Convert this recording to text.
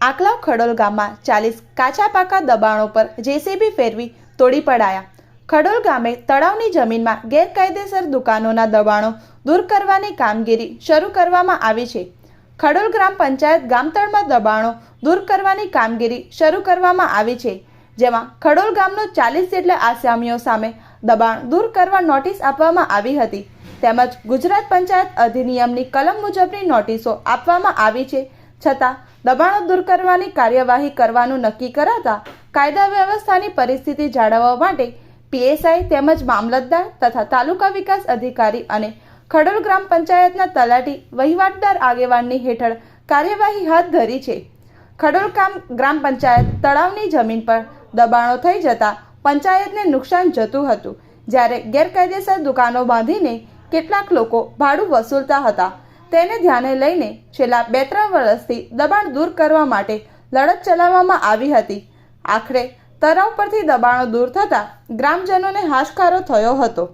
આકલાવ ખડોલ ગામમાં ચાલીસ કાચા પાકા દબાણો પર જેસીબી ફેરવી તોડી પડાયા. ખડોલ ગામે તળાવની જમીનમાં ગેરકાયદેસર દુકાનોના દબાણો દૂર કરવાની કામગીરી શરૂ કરવામાં આવી છે. ખડોલ ગ્રામ પંચાયત ગામતળમાં દબાણો દૂર કરવાની કામગીરી શરૂ કરવામાં આવી છે, જેમાં ખડોલ ગામનો ચાલીસ જેટલા આસામીઓ સામે દબાણ દૂર કરવા નોટિસ આપવામાં આવી હતી. તેમજ ગુજરાત પંચાયત અધિનિયમની કલમ મુજબની નોટિસો આપવામાં આવી છે છતાં દબાણો દૂર કરવાની કાર્યવાહી કરવાનું નક્કી કરાતા કાયદા વ્યવસ્થાની પરિસ્થિતિ જાળવવા માટે પીએસઆઈ તેમજ મામલતદાર તથા તાલુકા વિકાસ અધિકારી અને ખડોલ ગ્રામ પંચાયતના તલાટી વહીવટદાર આગેવાનની હેઠળ કાર્યવાહી હાથ ધરી છે. ખડોલ કામ ગ્રામ પંચાયત તળાવની જમીન પર દબાણો થઈ જતા પંચાયતને નુકસાન જતું હતું, જ્યારે ગેરકાયદેસર દુકાનો બાંધીને કેટલાક લોકો ભાડું વસૂલતા હતા. તેને ધ્યાને લઈને છેલ્લા બે ત્રણ વર્ષથી દબાણ દૂર કરવા માટે લડત ચલાવવામાં આવી હતી. આખરે તરાવ પરથી દબાણો દૂર થતાં ગ્રામજનોને હાશકારો થયો હતો.